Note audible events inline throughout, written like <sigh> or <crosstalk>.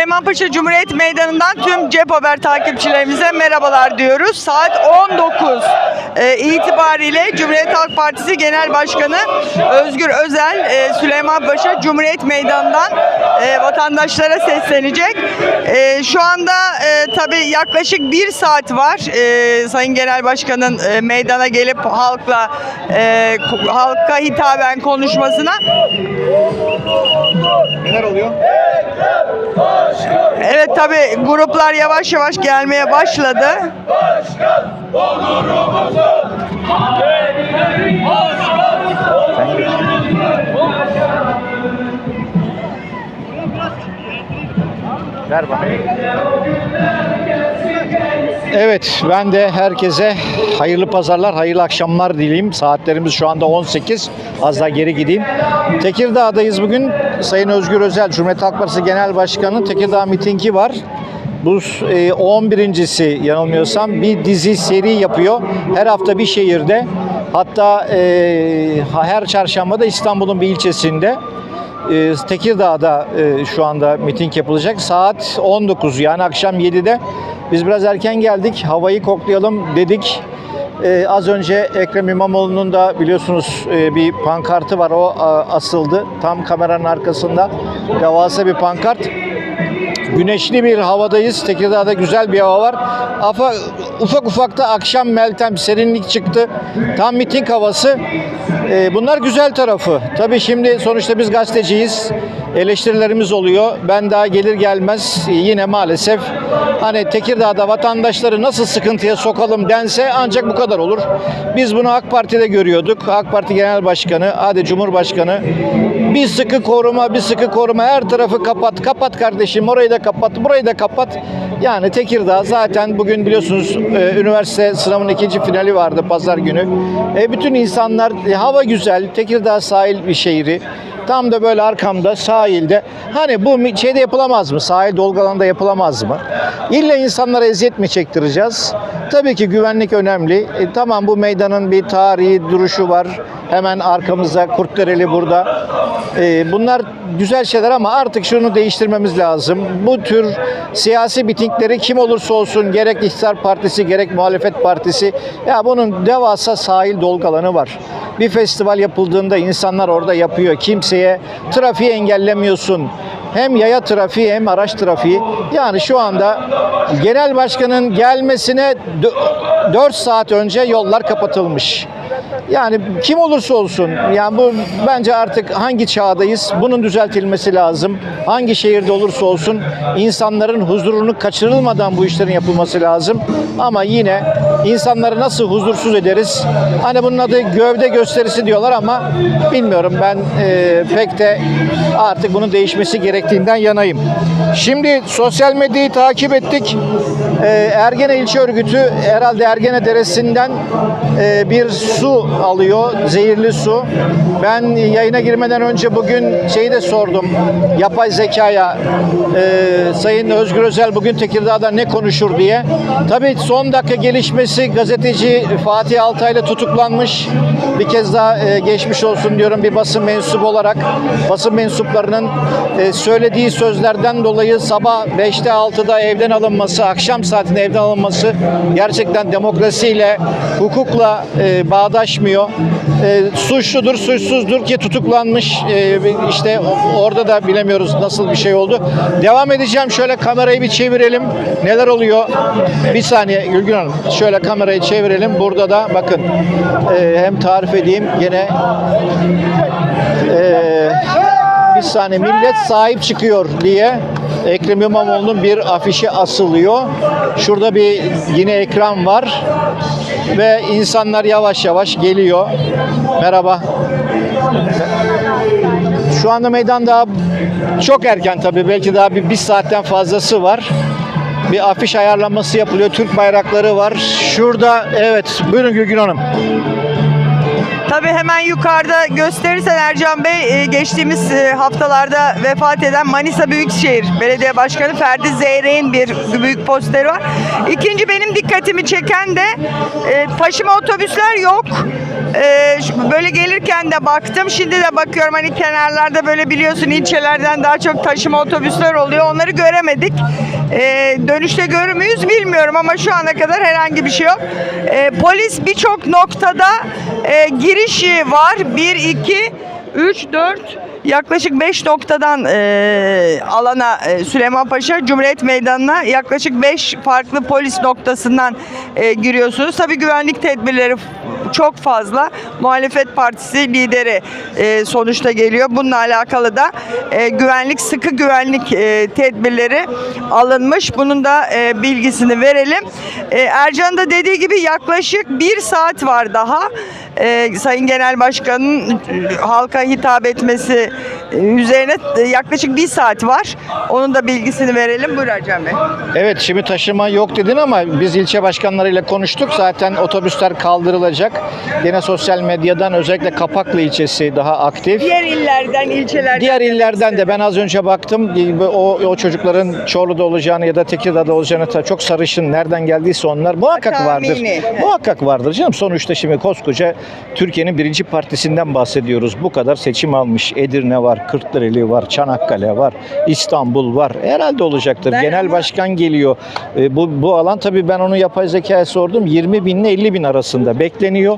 Süleymanpaşa Cumhuriyet Meydanı'ndan tüm Cep Haber takipçilerimize merhabalar diyoruz. Saat 19 e, itibariyle Cumhuriyet Halk Partisi Genel Başkanı Özgür Özel e, Süleymanpaşa Cumhuriyet Meydanı'ndan e, vatandaşlara seslenecek. E, şu anda e, tabii yaklaşık bir saat var e, Sayın Genel Başkan'ın e, meydana gelip halkla e, halka hitaben konuşmasına. Neler oluyor? Evet tabii gruplar yavaş yavaş gelmeye başladı. Ver bana. Evet, ben de herkese hayırlı pazarlar, hayırlı akşamlar dileyim. Saatlerimiz şu anda 18. Az daha geri gideyim. Tekirdağ'dayız bugün. Sayın Özgür Özel, Cumhuriyet Halk Partisi Genel Başkanı Tekirdağ mitingi var. Bu e, 11.si yanılmıyorsam bir dizi seri yapıyor. Her hafta bir şehirde. Hatta e, her çarşamba da İstanbul'un bir ilçesinde. Ee, Tekirdağ'da e, şu anda miting yapılacak. Saat 19 yani akşam 7'de. Biz biraz erken geldik. Havayı koklayalım dedik. Ee, az önce Ekrem İmamoğlu'nun da biliyorsunuz e, bir pankartı var. O asıldı. Tam kameranın arkasında. Devasa bir pankart. Güneşli bir havadayız. Tekirdağ'da güzel bir hava var. Afa, ufak ufak da akşam meltem serinlik çıktı. Tam miting havası. Ee, bunlar güzel tarafı. Tabii şimdi sonuçta biz gazeteciyiz. Eleştirilerimiz oluyor. Ben daha gelir gelmez yine maalesef hani Tekirdağ'da vatandaşları nasıl sıkıntıya sokalım dense ancak bu kadar olur. Biz bunu AK Parti'de görüyorduk. AK Parti Genel Başkanı, hadi Cumhurbaşkanı bir sıkı koruma, bir sıkı koruma her tarafı kapat, kapat kardeşim orayı da kapat, burayı da kapat. Yani Tekirdağ zaten bugün biliyorsunuz e, üniversite sınavının ikinci finali vardı pazar günü. E, bütün insanlar e, hava güzel, Tekirdağ sahil bir şehri. Tam da böyle arkamda sahilde. Hani bu şeyde yapılamaz mı? Sahil dolgu alanında yapılamaz mı? İlla insanlara eziyet mi çektireceğiz? Tabii ki güvenlik önemli. E, tamam bu meydanın bir tarihi duruşu var. Hemen arkamızda Kurtdereli burada. E, bunlar güzel şeyler ama artık şunu değiştirmemiz lazım. Bu tür siyasi mitingleri kim olursa olsun gerek iktidar partisi gerek muhalefet partisi ya bunun devasa sahil dolgu alanı var. Bir festival yapıldığında insanlar orada yapıyor. Kimseye trafiği engellemiyorsun. Hem yaya trafiği hem araç trafiği. Yani şu anda genel başkanın gelmesine 4 saat önce yollar kapatılmış. Yani kim olursa olsun yani bu bence artık hangi çağdayız bunun düzeltilmesi lazım. Hangi şehirde olursa olsun insanların huzurunu kaçırılmadan bu işlerin yapılması lazım. Ama yine insanları nasıl huzursuz ederiz? Hani bunun adı gövde gösterisi diyorlar ama bilmiyorum ben e, pek de artık bunun değişmesi gerektiğinden yanayım. Şimdi sosyal medyayı takip ettik. E, Ergene İlçe Örgütü herhalde Ergene Deresi'nden e, bir su alıyor, zehirli su. Ben yayına girmeden önce bugün şeyi de sordum, yapay zekaya, e, Sayın Özgür Özel bugün Tekirdağ'da ne konuşur diye. Tabii son dakika gelişmesi gazeteci Fatih Altaylı tutuklanmış. Bir kez daha e, geçmiş olsun diyorum bir basın mensubu olarak. Basın mensuplarının e, söylediği sözlerden dolayı sabah 5'te 6'da evden alınması, akşam saatinde evden alınması gerçekten demokrasiyle, hukukla e, bağdaşmıyor. E, suçludur, suçsuzdur ki tutuklanmış. E, işte orada da bilemiyoruz nasıl bir şey oldu. Devam edeceğim. Şöyle kamerayı bir çevirelim. Neler oluyor? Bir saniye Gülgün Hanım. Şöyle kamerayı çevirelim. Burada da bakın e, hem tarif edeyim gene e, bir saniye millet sahip çıkıyor diye Ekrem İmamoğlu'nun bir afişi asılıyor. Şurada bir yine ekran var ve insanlar yavaş yavaş geliyor. Merhaba. Şu anda meydan daha çok erken tabii. Belki daha bir, bir saatten fazlası var. Bir afiş ayarlanması yapılıyor. Türk bayrakları var. Şurada evet. Buyurun Gülgün Hanım. Hemen yukarıda gösterirsen Ercan Bey e, geçtiğimiz e, haftalarda vefat eden Manisa Büyükşehir Belediye Başkanı Ferdi Zeyrek'in bir büyük posteri var. İkinci benim dikkatimi çeken de e, taşıma otobüsler yok. Böyle gelirken de baktım. Şimdi de bakıyorum hani kenarlarda böyle biliyorsun ilçelerden daha çok taşıma otobüsler oluyor. Onları göremedik. Dönüşte görür müyüz bilmiyorum ama şu ana kadar herhangi bir şey yok. Polis birçok noktada e, girişi var. 1, 2, 3, 4 yaklaşık 5 noktadan e, alana e, Süleyman Paşa Cumhuriyet Meydanı'na yaklaşık 5 farklı polis noktasından e, giriyorsunuz. Tabii güvenlik tedbirleri çok fazla. Muhalefet Partisi lideri e, sonuçta geliyor. Bununla alakalı da e, güvenlik sıkı güvenlik e, tedbirleri alınmış. Bunun da e, bilgisini verelim. E, Ercan da dediği gibi yaklaşık bir saat var daha. E, Sayın Genel Başkan'ın e, halka hitap etmesi e, üzerine e, yaklaşık bir saat var. Onun da bilgisini verelim. Buyur Ercan Bey. Evet şimdi taşıma yok dedin ama biz ilçe başkanlarıyla konuştuk. Zaten otobüsler kaldırılacak. Gene sosyal medyadan özellikle Kapaklı ilçesi daha aktif. Diğer illerden, ilçelerden. Diğer illerden de ben az önce baktım o, o çocukların Çorlu'da olacağını ya da Tekirdağ'da olacağını çok sarışın nereden geldiyse onlar muhakkak vardır. Tahmini. Muhakkak vardır canım. Sonuçta şimdi koskoca Türkiye'nin birinci partisinden bahsediyoruz. Bu kadar seçim almış. Edirne var, Kırklareli var, Çanakkale var, İstanbul var. Herhalde olacaktır. Ben Genel ama- başkan geliyor. E, bu, bu alan tabii ben onu yapay zekaya sordum. 20 bin ile 50 bin arasında bekleniyor.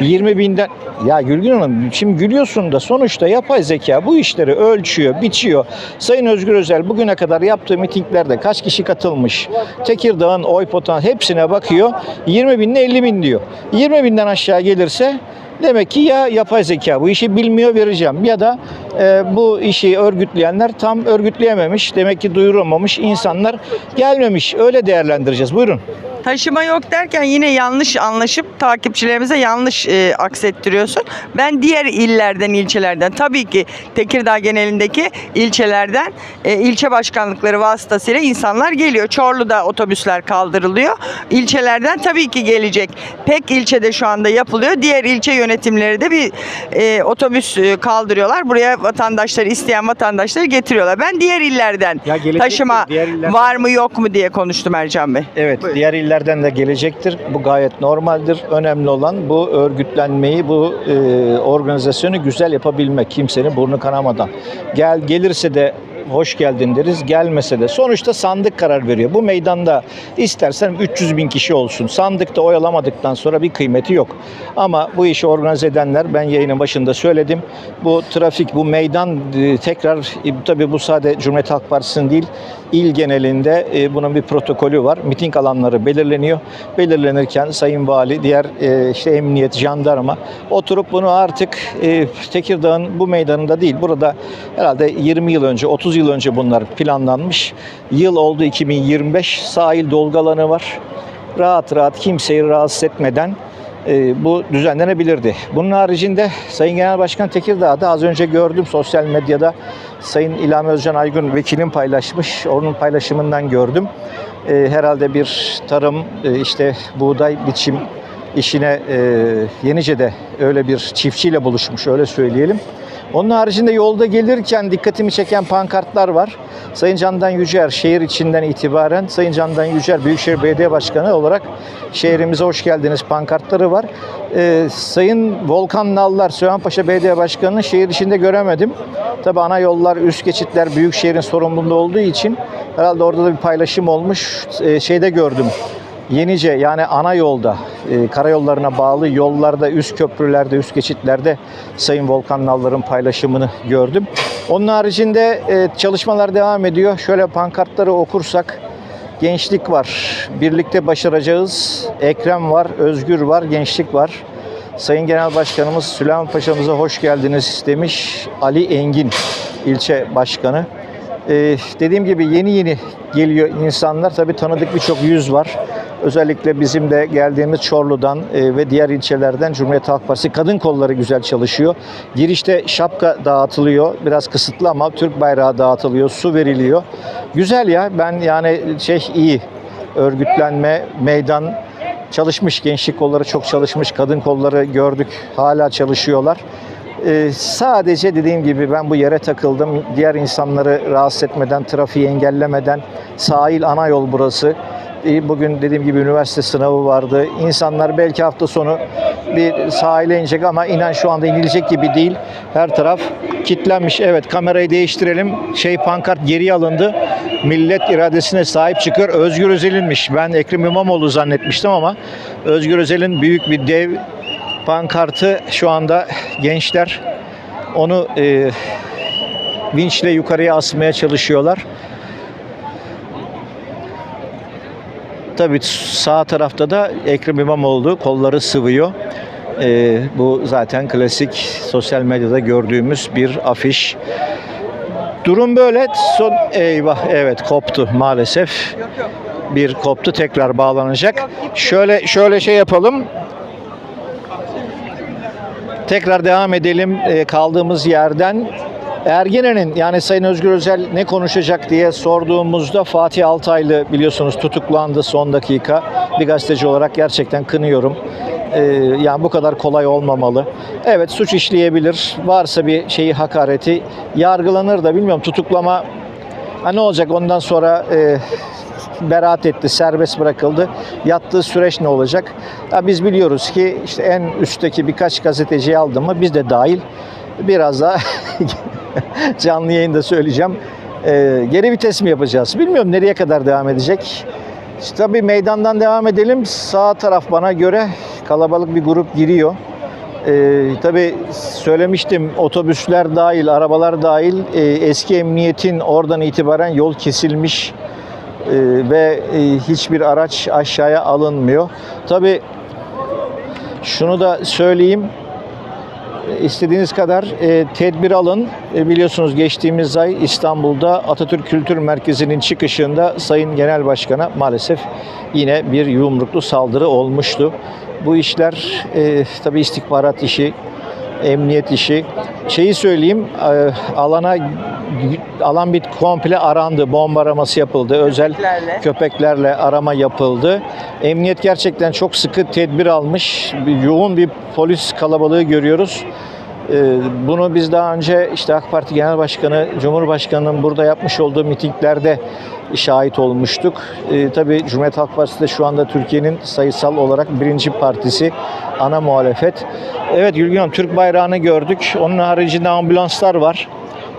20 binden ya Gülgün Hanım şimdi gülüyorsun da sonuçta yapay zeka bu işleri ölçüyor, biçiyor. Sayın Özgür Özel bugüne kadar yaptığı mitinglerde kaç kişi katılmış? Tekirdağ'ın oy potansiyeli hepsine bakıyor. 20 bin ile 50 bin diyor. 20 binden aşağı gelirse Demek ki ya yapay zeka bu işi bilmiyor vereceğim ya da e, bu işi örgütleyenler tam örgütleyememiş. Demek ki duyuramamış insanlar gelmemiş. Öyle değerlendireceğiz. Buyurun. Taşıma yok derken yine yanlış anlaşıp takipçilerimize yanlış e, aksettiriyorsun. Ben diğer illerden, ilçelerden tabii ki Tekirdağ genelindeki ilçelerden e, ilçe başkanlıkları vasıtasıyla insanlar geliyor. Çorlu'da otobüsler kaldırılıyor. İlçelerden tabii ki gelecek. Pek ilçede şu anda yapılıyor. Diğer ilçe yönetimleri de bir e, otobüs e, kaldırıyorlar. Buraya vatandaşları isteyen vatandaşları getiriyorlar. Ben diğer illerden Ya taşıma diğer illerden- var mı yok mu diye konuştum Ercan Bey. Evet, Buyurun. diğer illerden de gelecektir. Bu gayet normaldir. Önemli olan bu örgütlenmeyi, bu e, organizasyonu güzel yapabilmek. Kimsenin burnu kanamadan. Gel gelirse de hoş geldin deriz. Gelmese de sonuçta sandık karar veriyor. Bu meydanda istersen 300 bin kişi olsun. Sandıkta oyalamadıktan sonra bir kıymeti yok. Ama bu işi organize edenler ben yayının başında söyledim. Bu trafik, bu meydan e, tekrar e, tabii bu sadece Cumhuriyet Halk Partisi'nin değil il genelinde e, bunun bir protokolü var. Miting alanları belirleniyor. Belirlenirken Sayın Vali, diğer işte emniyet, jandarma oturup bunu artık Tekirdağ'ın bu meydanında değil. Burada herhalde 20 yıl önce, 30 yıl önce bunlar planlanmış. Yıl oldu 2025. Sahil dolgu alanı var. Rahat rahat kimseyi rahatsız etmeden e, bu düzenlenebilirdi. Bunun haricinde Sayın Genel Başkan Tekirdağ'da az önce gördüm sosyal medyada Sayın İlham Özcan Aygün vekilim paylaşmış. Onun paylaşımından gördüm. E, herhalde bir tarım e, işte buğday biçim işine e, Yenice'de öyle bir çiftçiyle buluşmuş öyle söyleyelim. Onun haricinde yolda gelirken dikkatimi çeken pankartlar var. Sayın Candan Yücer şehir içinden itibaren Sayın Candan Yücer Büyükşehir Belediye Başkanı olarak şehrimize hoş geldiniz pankartları var. Ee, Sayın Volkan Nallar Süleymanpaşa Belediye Başkanı'nı şehir içinde göremedim. Tabi ana yollar, üst geçitler Büyükşehir'in sorumluluğunda olduğu için herhalde orada da bir paylaşım olmuş. Ee, şeyde gördüm. Yenice yani ana yolda, e, karayollarına bağlı yollarda, üst köprülerde, üst geçitlerde Sayın Volkan Nallar'ın paylaşımını gördüm. Onun haricinde e, çalışmalar devam ediyor. Şöyle pankartları okursak gençlik var, birlikte başaracağız. Ekrem var, Özgür var, gençlik var. Sayın Genel Başkanımız Süleyman Paşa'mıza hoş geldiniz demiş Ali Engin ilçe başkanı. Ee, dediğim gibi yeni yeni geliyor insanlar. Tabii tanıdık birçok yüz var. Özellikle bizim de geldiğimiz Çorlu'dan e, ve diğer ilçelerden Cumhuriyet Halk Partisi kadın kolları güzel çalışıyor. Girişte şapka dağıtılıyor. Biraz kısıtlı ama Türk bayrağı dağıtılıyor. Su veriliyor. Güzel ya. Ben yani şey iyi. Örgütlenme, meydan çalışmış gençlik kolları çok çalışmış, kadın kolları gördük hala çalışıyorlar. Ee, sadece dediğim gibi ben bu yere takıldım. Diğer insanları rahatsız etmeden, trafiği engellemeden sahil ana yol burası. Ee, Bugün dediğim gibi üniversite sınavı vardı. İnsanlar belki hafta sonu bir sahile inecek ama inan şu anda inilecek gibi değil. Her taraf kilitlenmiş. Evet kamerayı değiştirelim. Şey pankart geri alındı. Millet iradesine sahip çıkıyor. Özgür Özel'inmiş. Ben Ekrem İmamoğlu zannetmiştim ama Özgür Özel'in büyük bir dev pankartı şu anda gençler onu e, vinçle yukarıya asmaya çalışıyorlar. Tabii sağ tarafta da Ekrem İmamoğlu kolları sıvıyor. E, bu zaten klasik sosyal medyada gördüğümüz bir afiş. Durum böyle. Son eyvah evet koptu maalesef. Bir koptu tekrar bağlanacak. Şöyle şöyle şey yapalım. Tekrar devam edelim e, kaldığımız yerden. Ergene'nin yani Sayın Özgür Özel ne konuşacak diye sorduğumuzda Fatih Altaylı biliyorsunuz tutuklandı son dakika. Bir gazeteci olarak gerçekten kınıyorum. E, yani bu kadar kolay olmamalı. Evet suç işleyebilir. Varsa bir şeyi hakareti yargılanır da bilmiyorum tutuklama ha, ne olacak ondan sonra e, beraat etti, serbest bırakıldı. Yattığı süreç ne olacak? Ya biz biliyoruz ki işte en üstteki birkaç gazeteciyi aldım mı biz de dahil biraz daha <laughs> <laughs> canlı yayında söyleyeceğim. Ee, geri vites mi yapacağız? Bilmiyorum nereye kadar devam edecek. İşte tabii meydandan devam edelim. Sağ taraf bana göre kalabalık bir grup giriyor. Ee, tabii söylemiştim otobüsler dahil, arabalar dahil e, eski emniyetin oradan itibaren yol kesilmiş e, ve e, hiçbir araç aşağıya alınmıyor. Tabii şunu da söyleyeyim. İstediğiniz kadar e, tedbir alın. E, biliyorsunuz geçtiğimiz ay İstanbul'da Atatürk Kültür Merkezi'nin çıkışında Sayın Genel Başkan'a maalesef yine bir yumruklu saldırı olmuştu. Bu işler e, tabii istihbarat işi, emniyet işi. Şeyi söyleyeyim, e, alana alan bir komple arandı, bomba araması yapıldı. Özel Köpeklerle. köpeklerle arama yapıldı. Emniyet gerçekten çok sıkı tedbir almış. Yoğun bir polis kalabalığı görüyoruz. Ee, Bunu biz daha önce işte AK Parti Genel Başkanı, Cumhurbaşkanı'nın burada yapmış olduğu mitinglerde şahit olmuştuk. Ee, tabii Cumhuriyet Halk Partisi de şu anda Türkiye'nin sayısal olarak birinci partisi, ana muhalefet. Evet Gülgün Hanım, Türk bayrağını gördük. Onun haricinde ambulanslar var.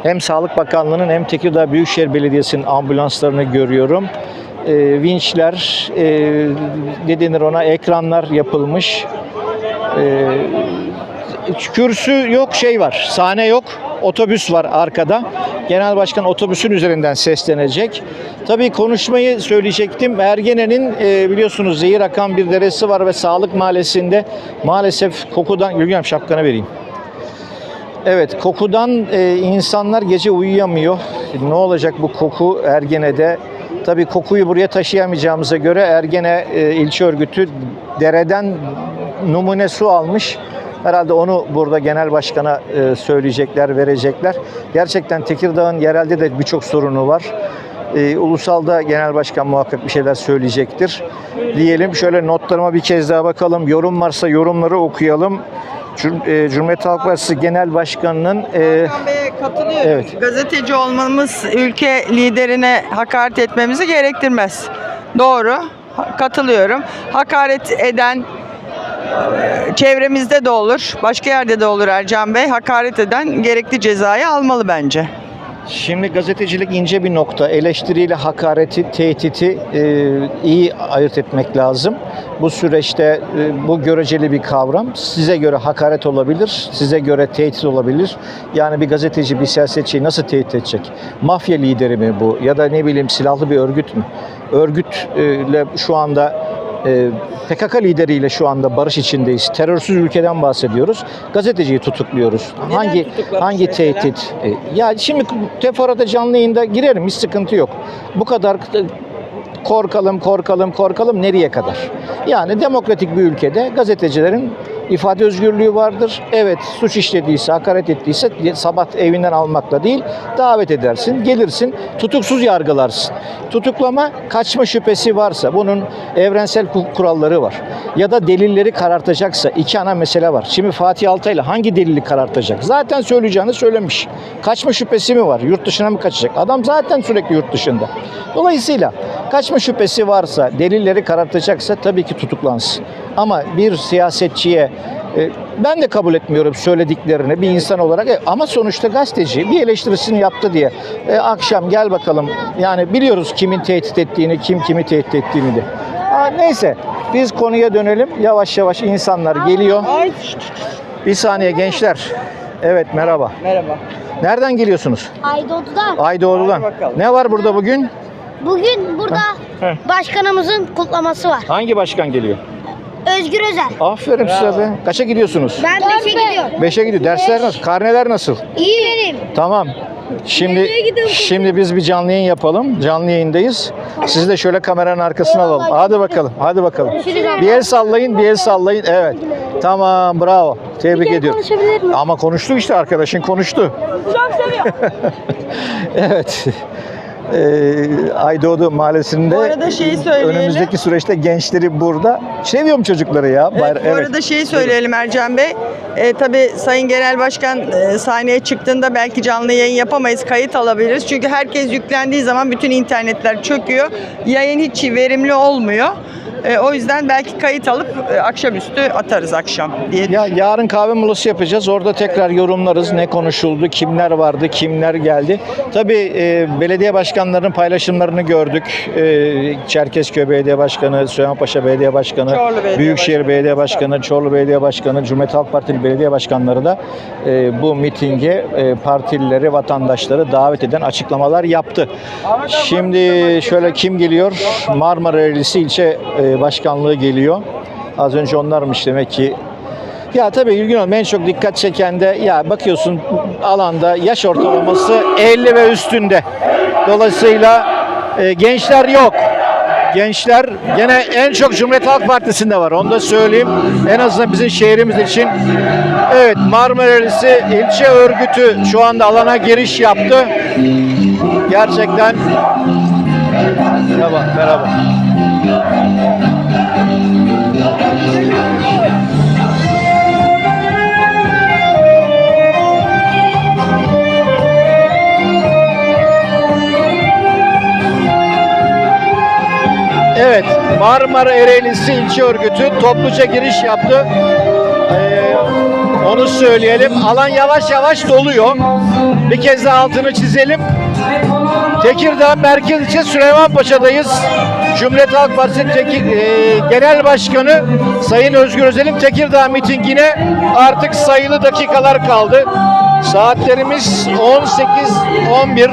Hem Sağlık Bakanlığı'nın hem Tekirdağ Büyükşehir Belediyesi'nin ambulanslarını görüyorum. Ee, vinçler, e, ne denir ona, ekranlar yapılmış. Ee, kürsü yok, şey var, sahne yok, otobüs var arkada. Genel Başkan otobüsün üzerinden seslenecek. Tabii konuşmayı söyleyecektim. Ergene'nin e, biliyorsunuz zehir akan bir deresi var ve Sağlık Mahallesi'nde maalesef kokudan... Gülgem şapkanı vereyim. Evet, kokudan e, insanlar gece uyuyamıyor. Ne olacak bu koku Ergene'de? Tabii kokuyu buraya taşıyamayacağımıza göre Ergene e, ilçe örgütü dereden numune su almış. Herhalde onu burada genel başkana e, söyleyecekler, verecekler. Gerçekten Tekirdağ'ın yerelde de birçok sorunu var. E, ulusalda genel başkan muhakkak bir şeyler söyleyecektir. Diyelim şöyle notlarıma bir kez daha bakalım. Yorum varsa yorumları okuyalım. E, Cumhuriyet Halk Partisi Genel Başkanı'nın e, katılıyorum. Evet. Gazeteci olmamız ülke liderine hakaret etmemizi gerektirmez. Doğru. Katılıyorum. Hakaret eden çevremizde de olur. Başka yerde de olur Ercan Bey. Hakaret eden gerekli cezayı almalı bence. Şimdi gazetecilik ince bir nokta. Eleştiriyle hakareti, tehditi e, iyi ayırt etmek lazım. Bu süreçte e, bu göreceli bir kavram. Size göre hakaret olabilir, size göre tehdit olabilir. Yani bir gazeteci bir siyasetçiyi nasıl tehdit edecek? Mafya lideri mi bu? Ya da ne bileyim silahlı bir örgüt mü? Örgütle şu anda PKK lideriyle şu anda barış içindeyiz. Terörsüz ülkeden bahsediyoruz. Gazeteciyi tutukluyoruz. Neden hangi hangi mesela? tehdit? E, Ya şimdi teferruata canlı yayında girerim hiç sıkıntı yok. Bu kadar korkalım, korkalım, korkalım nereye kadar? Yani demokratik bir ülkede gazetecilerin ifade özgürlüğü vardır. Evet suç işlediyse, hakaret ettiyse sabah evinden almakla değil davet edersin, gelirsin, tutuksuz yargılarsın. Tutuklama kaçma şüphesi varsa bunun evrensel kuralları var. Ya da delilleri karartacaksa iki ana mesele var. Şimdi Fatih Altaylı hangi delili karartacak? Zaten söyleyeceğini söylemiş. Kaçma şüphesi mi var? Yurt dışına mı kaçacak? Adam zaten sürekli yurt dışında. Dolayısıyla kaçma şüphesi varsa, delilleri karartacaksa tabii ki tutuklansın. Ama bir siyasetçiye e, ben de kabul etmiyorum söylediklerini bir insan olarak E, ama sonuçta gazeteci bir eleştirisini yaptı diye e, akşam gel bakalım yani biliyoruz kimin tehdit ettiğini kim kimi tehdit ettiğini de. Ha, neyse biz konuya dönelim yavaş yavaş insanlar geliyor. Ay, Bir saniye gençler. Evet merhaba. merhaba. Nereden geliyorsunuz? Aydoğdu'dan. Aydoğdu'dan. Ne var burada bugün? Bugün burada Heh. başkanımızın kutlaması var. Hangi başkan geliyor? Özgür Özel. Aferin size be. Kaça gidiyorsunuz? Ben 5'e gidiyorum. Beşe gidiyor. Dersler nasıl? Karneler nasıl? İyi benim. Tamam. Şimdi şimdi biz bir canlı yayın yapalım. Canlı yayındayız. Sizi de şöyle kameranın arkasına alalım. Hadi bakalım. Hadi bakalım. Bir el sallayın, bir el sallayın. Evet. Tamam, bravo. Tebrik ediyorum. konuşabilir miyim? Ama konuştu işte arkadaşın konuştu. Çok seviyorum. <laughs> evet. Ee, Aydoğdu Mahallesi'nde Bu arada şeyi söyleyelim. önümüzdeki süreçte gençleri burada. Seviyorum çocukları ya. Evet, Bayra- bu arada şeyi söyleyelim Ercan Bey. E, tabii Sayın Genel Başkan e, sahneye çıktığında belki canlı yayın yapamayız, kayıt alabiliriz. Çünkü herkes yüklendiği zaman bütün internetler çöküyor. Yayın hiç verimli olmuyor. E, o yüzden belki kayıt alıp e, akşamüstü atarız akşam diye Ya yarın kahve molası yapacağız. Orada tekrar yorumlarız. Ne konuşuldu, kimler vardı, kimler geldi. Tabii e, belediye başkanlarının paylaşımlarını gördük. E, Çerkezköy Belediye Başkanı, Süleymanpaşa Belediye Başkanı, Çorlu Belediye Büyükşehir Başkanı. Belediye Başkanı, Çorlu Belediye Başkanı, Cumhuriyet Halk Partili belediye başkanları da e, bu mitinge e, partilileri, vatandaşları davet eden açıklamalar yaptı. Şimdi şöyle kim geliyor? Marmara Eğrisi ilçe e, başkanlığı geliyor. Az önce onlarmış demek ki ya tabii Gülgün Hanım en çok dikkat çeken de ya bakıyorsun alanda yaş ortalaması 50 ve üstünde. Dolayısıyla e, gençler yok. Gençler gene en çok Cumhuriyet Halk Partisi'nde var. Onu da söyleyeyim. En azından bizim şehrimiz için. Evet Marmara'lısı ilçe örgütü şu anda alana giriş yaptı. Gerçekten Merhaba, merhaba. Evet, Marmara Ereğlisi İlçe Örgütü topluca giriş yaptı. Ee, onu söyleyelim. Alan yavaş yavaş doluyor. Bir kez daha altını çizelim. Tekirdağ Merkez İlçe Süleymanpaşa'dayız. Cumhuriyet Halk Partisi Tekir, e, Genel Başkanı Sayın Özgür Özel'in Tekirdağ mitingine artık sayılı dakikalar kaldı. Saatlerimiz 18-11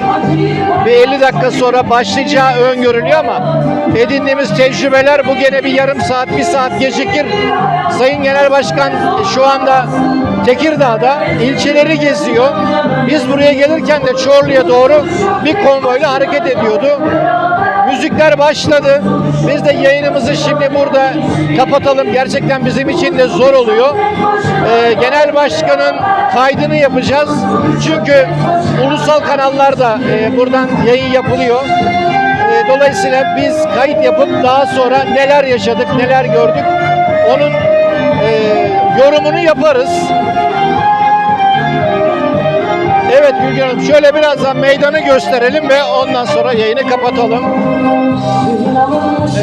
ve 50 dakika sonra başlayacağı öngörülüyor ama edindiğimiz tecrübeler bu gene bir yarım saat, bir saat gecikir. Sayın Genel Başkan şu anda Tekirdağ'da ilçeleri geziyor. Biz buraya gelirken de Çorlu'ya doğru bir konvoyla hareket ediyordu. Müzikler başladı. Biz de yayınımızı şimdi burada kapatalım. Gerçekten bizim için de zor oluyor. Ee, Genel Başkan'ın kaydını yapacağız. Çünkü ulusal kanallarda e, buradan yayın yapılıyor. E, dolayısıyla biz kayıt yapıp daha sonra neler yaşadık, neler gördük onun e, yorumunu yaparız. Evet Gülgün Hanım şöyle birazdan meydanı gösterelim ve ondan sonra yayını kapatalım.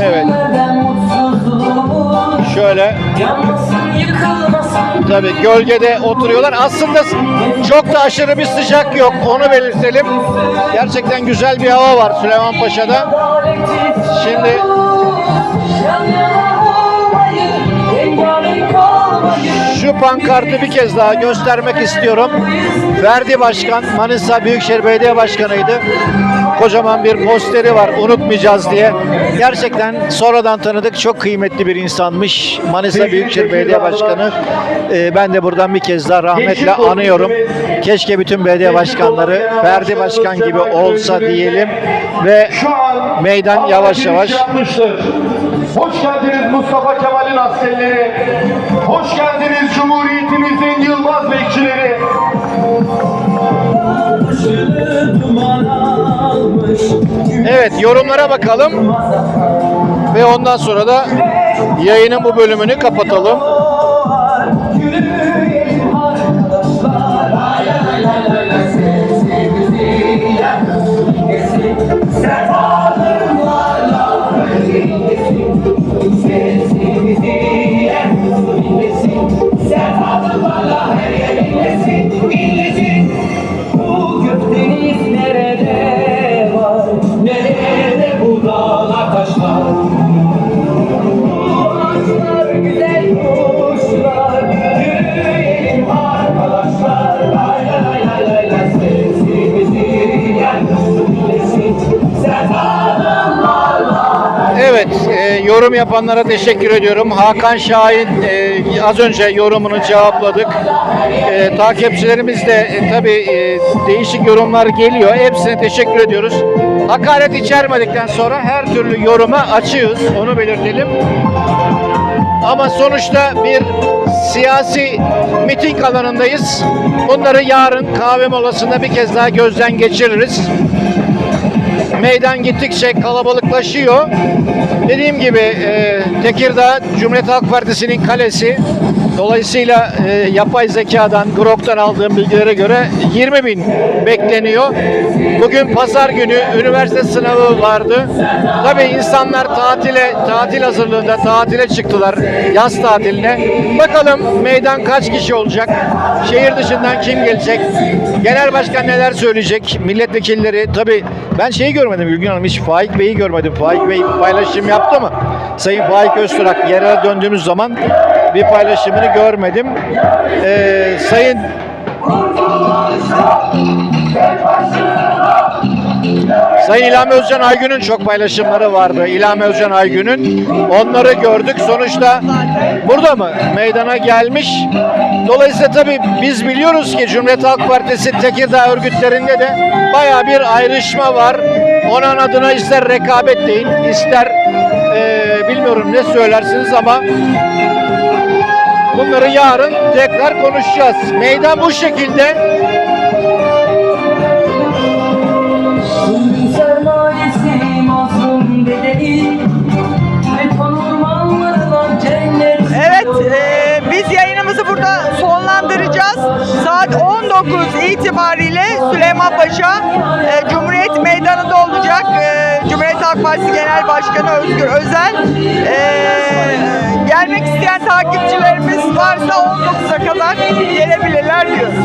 Evet. Şöyle tabii gölgede oturuyorlar. Aslında çok da aşırı bir sıcak yok. Onu belirtelim. Gerçekten güzel bir hava var Süleymanpaşa'da. Şimdi Şu pankartı bir kez daha göstermek istiyorum. Ferdi Başkan, Manisa Büyükşehir Belediye Başkanı'ydı. Kocaman bir posteri var unutmayacağız diye. Gerçekten sonradan tanıdık çok kıymetli bir insanmış. Manisa Büyükşehir Belediye Başkanı. Ee, ben de buradan bir kez daha rahmetle anıyorum. Keşke bütün belediye başkanları Ferdi Başkan gibi olsa diyelim ve meydan yavaş yavaş. Hoş geldiniz Mustafa Kemal'in askerleri. Hoş geldiniz Cumhuriyetimizin yılmaz bekçileri. Evet yorumlara bakalım. Ve ondan sonra da yayının bu bölümünü kapatalım. Bu yorum yapanlara teşekkür ediyorum. Hakan Şahin e, az önce yorumunu cevapladık. E, takipçilerimiz de e, tabii e, değişik yorumlar geliyor. Hepsine teşekkür ediyoruz. Hakaret içermedikten sonra her türlü yoruma açığız. Onu belirtelim. Ama sonuçta bir siyasi miting alanındayız. Bunları yarın kahve molasında bir kez daha gözden geçiririz. Meydan gittikçe kalabalıklaşıyor. Dediğim gibi e, Tekirdağ Cumhuriyet Halk Partisi'nin kalesi. Dolayısıyla e, yapay zekadan, Grok'tan aldığım bilgilere göre 20 bin bekleniyor. Bugün pazar günü üniversite sınavı vardı. Tabii insanlar tatile, tatil hazırlığında tatile çıktılar. Yaz tatiline. Bakalım meydan kaç kişi olacak? Şehir dışından kim gelecek? Genel başkan neler söyleyecek? Milletvekilleri tabii ben şeyi görmedim Gülgün Hanım hiç Faik Bey'i görmedim. Faik Bey paylaşım yaptı mı? Sayın Faik Öztürk yere döndüğümüz zaman bir paylaşımını görmedim. Ee, Sayın Sayın İlhami Özcan Aygün'ün çok paylaşımları vardı. İlhami Özcan Aygün'ün. Onları gördük. Sonuçta burada mı? Meydana gelmiş. Dolayısıyla tabii biz biliyoruz ki Cumhuriyet Halk Partisi Tekirdağ örgütlerinde de baya bir ayrışma var. Onun adına ister rekabet deyin, ister eee, bilmiyorum ne söylersiniz ama bunları yarın tekrar konuşacağız. Meydan bu şekilde. Evet, e, biz yayınımızı burada sonlandıracağız. Saat 19 itibariyle Süleymanpaşa e, Cumhuriyet Meydanı'nda olacak. E, Halk Partisi Genel Başkanı Özgür Özel. E, gelmek isteyen takipçilerimiz varsa 19'a kadar gelebilirler diyoruz.